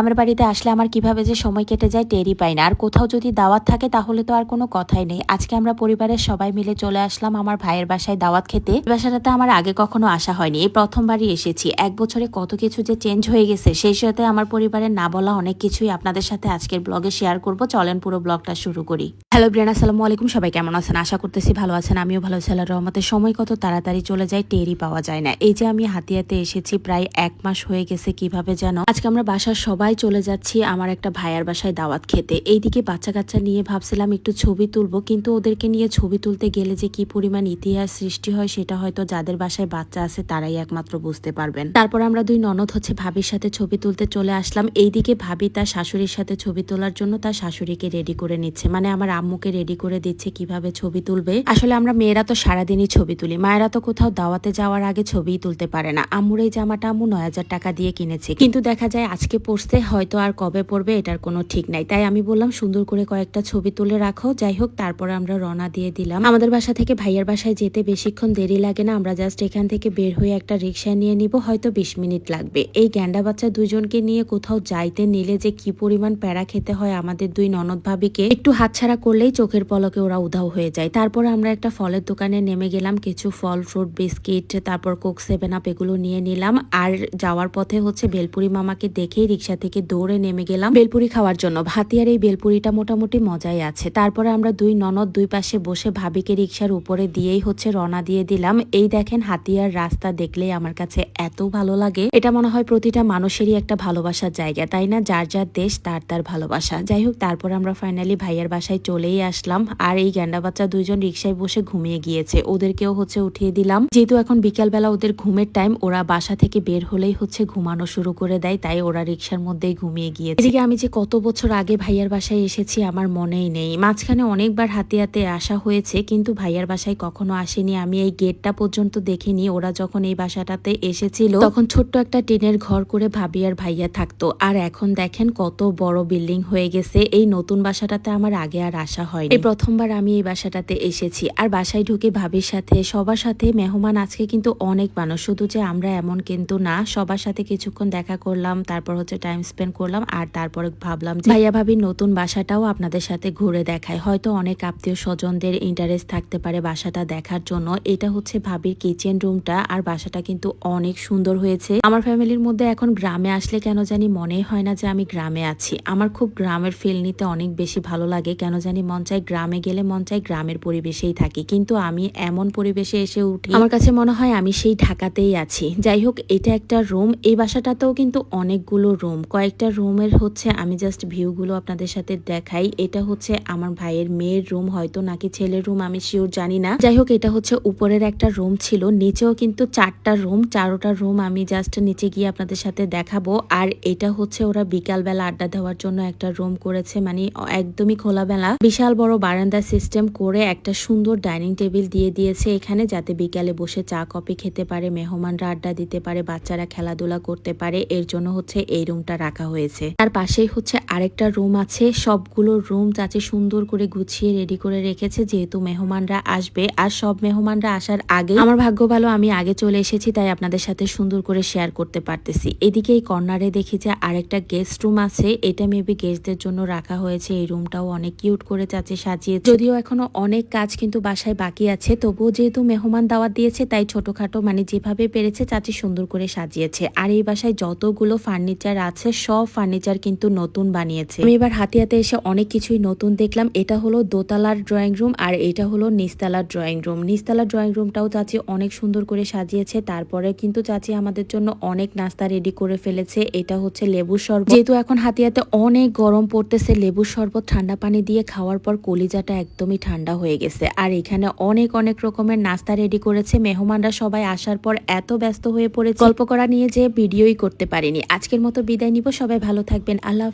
আমার বাড়িতে আসলে আমার কীভাবে যে সময় কেটে যায় টেরই পাই না। আর কোথাও যদি দাওয়াত থাকে তাহলে তো আর কোনো কথাই নেই। আজকে আমরা পরিবারের সবাই মিলে চলে আসলাম আমার ভাইয়ের বাসায় দাওয়াত খেতে। বাসাটাতে আমার আগে কখনো আসা হয়নি। এই প্রথমবারই এসেছি। এক বছরে কত কিছু যে চেঞ্জ হয়ে গেছে, সেই সাথে আমার পরিবারের না বলা অনেক কিছুই আপনাদের সাথে আজকের ব্লগে শেয়ার করব। চলেন পুরো ব্লগটা শুরু করি। হ্যালো ব্রিয়ান আসসালামু আলাইকুম। সবাই কেমন আছেন? আশা করতেছি ভালো আছেন। আমিও ভালো আছি। আল্লাহর রহমতে সময় কত তাড়াতাড়ি চলে যায় টেরই পাওয়া যায় না। এই যে আমি হাতিয়াতে এসেছি, প্রায় এক মাস হয়ে গেছে কীভাবে যেন। আজকে আমরা বাসার সবাই চলে যাচ্ছি, আমার একটা ভাইয়ার বাসায় দাওয়াত খেতে। এইদিকে বাচ্চা কাচ্চা নিয়ে ভাবছিলাম একটু ছবি তুলবো, কিন্তু ওদেরকে নিয়ে ছবি তুলতে গেলে যে কি পরিমাণ ইতিহাস সৃষ্টি হয় সেটা হয়তো যাদের বাসায় বাচ্চা আছে তারাই একমাত্র বুঝতে পারবেন। তারপর আমরা দুই ননদ হচ্ছে ভাবির সাথে ছবি তুলতে চলে আসলাম। এইদিকে ভাবি তার শাশুড়ির সাথে ছবি তোলার জন্য তার শাশুড়িকে রেডি করে নিচ্ছে। মানে আমার আম্মুকে রেডি করে দিচ্ছে কীভাবে ছবি তুলবে। আসলে আমরা মেয়েরা তো সারাদিনই ছবি তুলি, মায়েরা তো কোথাও দাওয়াতে যাওয়ার আগে ছবিই তুলতে পারে না। আম্মুর এই জামাটা আম্মু নয় হাজার টাকা দিয়ে কিনেছে। কিন্তু দেখা যায় আজকে পড়ছে হয়তো আর কবে পড়বে এটার কোনো ঠিক নাই। তাই আমি বললাম, সুন্দর করে কয়েকটা ছবি তুলে রাখো। যাই হোক, তারপরে আমরা রওনা দিয়ে দিলাম। আমাদের বাসা থেকে ভাইয়ের বাসায় যেতে বেশিক্ষণ দেরি লাগে না। আমরা জাস্ট এখান থেকে বের হয়ে একটা রিক্সা নিয়ে নিব, হয়তো বিশ মিনিট লাগবে। এই গ্যান্ডা বাচ্চা দুজনকে নিয়ে কোথাও যাইতে নিলে যে কি পরিমাণ প্যারা খেতে হয় আমাদের দুই ননদ ভাবিকে, একটু হাতছাড়া করলেই চোখের পলকে ওরা উধাও হয়ে যায়। তারপর আমরা একটা ফলের দোকানে নেমে গেলাম, কিছু ফল ফ্রুট বিস্কিট তারপর কোক সেভেন আপ এগুলো নিয়ে নিলাম। আর যাওয়ার পথে হচ্ছে বেলপুরি মামাকে দেখেই রিক্সা দৌড়ে নেমে গেলাম বেলপুরি খাওয়ার জন্য। ভাতিয়ার এই বেলপুরিটা মোটামুটি মজাই আছে। তারপরে আমরা দুই ননদ দুই পাশে বসে ভাবিকে রিক্সার উপরে দিয়েই হচ্ছে রওনা দিয়ে দিলাম। এই দেখেন হাতিয়ার রাস্তা দেখলেই আমার কাছে এত ভালো লাগে। এটা মনে হয় প্রতিটা মানুষেরই একটা ভালোবাসার জায়গা, তাই না? যার যার দেশ, তার তার ভালোবাসা। যাই হোক, তারপর আমরা ফাইনালি ভাইয়ার বাসায় চলেই আসলাম। আর এই গ্যান্ডা বাচ্চা দুইজন রিক্সায় বসে ঘুমিয়ে গিয়েছে। ওদেরকেও হচ্ছে উঠিয়ে দিলাম। যেহেতু এখন বিকালবেলা ওদের ঘুমের টাইম ওরা বাসা থেকে বের হলেই হচ্ছে ঘুমানো শুরু করে দেয়, তাই ওরা রিক্সার মধ্যেই ঘুমিয়ে গিয়েছে। এদিকে আমি যে কত বছর আগে ভাইয়ার বাসায় এসেছি, আমার মনেই নেই। মাঝখানে অনেকবার হাতে হাতে আসা হয়েছে, কিন্তু ভাইয়ার বাসায় কখনো আসেনি। আমি এই গেটটা পর্যন্ত দেখিনি। ওরা যখন এই বাসাটাতে এসেছিল, তখন ছোট্ট একটা টিনের ঘর করে ভাবি আর ভাইয়া থাকতো। আর এখন দেখেন কত বড় বিল্ডিং হয়ে গেছে। এই নতুন বাসাটাতে আমার আগে আর আসা হয়নি। এই প্রথমবার আমি এই বাসাটাতে এসেছি। আর বাসায় ঢুকে ভাবির সাথে, সবার সাথে মেহমান আজকে কিন্তু অনেক মানুষ। শুধু যে আমরা এমন কিন্তু না, সবার সাথে কিছুক্ষণ দেখা করলাম, তারপর হচ্ছে টাইম স্পেন্ড করলাম আর তারপরে ভাবলাম যে ভাইয়া ভাবির নতুন বাসাটাও আপনাদের সাথে ঘুরে দেখায়। হয়তো অনেক আত্মীয় স্বজনদের ইন্টারেস্ট থাকতে পারে বাসাটা দেখার জন্য। এটা হচ্ছে ভাবির কিচেন রুমটা আর বাসাটা কিন্তু অনেক সুন্দর হয়েছে। আমার ফ্যামিলির মধ্যে এখন গ্রামে আসলে কেন জানি মনে হয় না যে আমি গ্রামে আছি। আমার খুব গ্রামের ফিল নিতে অনেক বেশি ভালো লাগে। কেন জানি মন চাই গ্রামে গেলে মন চায় গ্রামের পরিবেশেই থাকি। কিন্তু আমি এমন পরিবেশে এসে উঠি, আমার কাছে মনে হয় আমি সেই ঢাকাতেই আছি। যাই হোক, এটা একটা রুম এই বাসাটাতেও কিন্তু অনেকগুলো রুম কয়েকটা রুমের হচ্ছে, আমি জাস্ট ভিউগুলো আপনাদের সাথে দেখাই। এটা হচ্ছে আমার ভাইয়ের মেয়ের রুম, হয়তো নাকি ছেলের রুম, আমি শিওর জানি না। যাই হোক, এটা হচ্ছে উপরের একটা রুম ছিল, নিচেও কিন্তু চারটা রুম, চারোটা রুম আমি জাস্ট নিচে গিয়ে আপনাদের সাথে দেখাবো। আর এটা হচ্ছে ওরা বিকালবেলা আড্ডা দেওয়ার জন্য একটা রুম করেছে মানে একদমই খোলাবেলা বিশাল বড় বারান্দা সিস্টেম করে একটা সুন্দর ডাইনিং টেবিল দিয়ে দিয়েছে এখানে, যাতে বিকালে বসে চা কফি খেতে পারে, মেহমানরা আড্ডা দিতে পারে, বাচ্চারা খেলাধুলা করতে পারে। এর জন্য হচ্ছে এই রুমটা রাখা হয়েছে। তার পাশেই হচ্ছে আরেকটা রুম আছে। সবগুলো রুম চাচি সুন্দর করে গুছিয়ে রেডি করে রেখেছে যেহেতু মেহমানরা আসবে। আর সব মেহমানরা আসার আগে আমার ভাগ্য ভালো, আমি আগে চলে এসেছি, তাই আপনাদের সাথে সুন্দর করে শেয়ার করতে পারতেছি। এদিকে এই কর্নারে দেখি যে আরেকটা গেস্ট রুম আছে। এটা মেবি গেস্টদের জন্য রাখা হয়েছে। এই রুমটাও অনেক কিউট করে চাচি সাজিয়েছে। যদিও এখনও অনেক কাজ কিন্তু বাসায় বাকি আছে। তবুও যেহেতু মেহমান দাওয়াত দিয়েছে, তাই ছোটখাটো মানে যেভাবে পেরেছে চাচি সুন্দর করে সাজিয়েছে। আর এই বাসায় যতগুলো ফার্নিচার আছে সব ফার্নিচার কিন্তু নতুন বানিয়েছে। আমি এবার হাতে হাতে এসে অনেক কিছুই নতুন দেখলাম। এটা হলো দোতলার ড্রয়িং রুম আর এটা হলো নিস্তালার ড্রয়িং রুম নিস্তালার ড্রয়িং রুমটাও চাচি অনেক সুন্দর করে সাজিয়েছে। তারপরে কিন্তু চাচি আমাদের জন্য অনেক নাস্তা রেডি করে ফেলেছে। এটা হচ্ছে লেবুর শরবত। যেহেতু এখন হাতিয়াতে অনেক গরম পড়তেছে লেবুর শরবত ঠান্ডা পানি দিয়ে খাওয়ার পর কলিজাটা একদমই ঠান্ডা হয়ে গেছে। আর এখানে অনেক অনেক রকমের নাস্তা রেডি করেছে। মেহমানরা সবাই আসার পর এত ব্যস্ত হয়ে পড়েছে। গল্প করা নিয়ে যে ভিডিওই করতে পারিনি। আজকের মতো বিদায় নিব সবাই ভালো থাকবেন আল্লাহ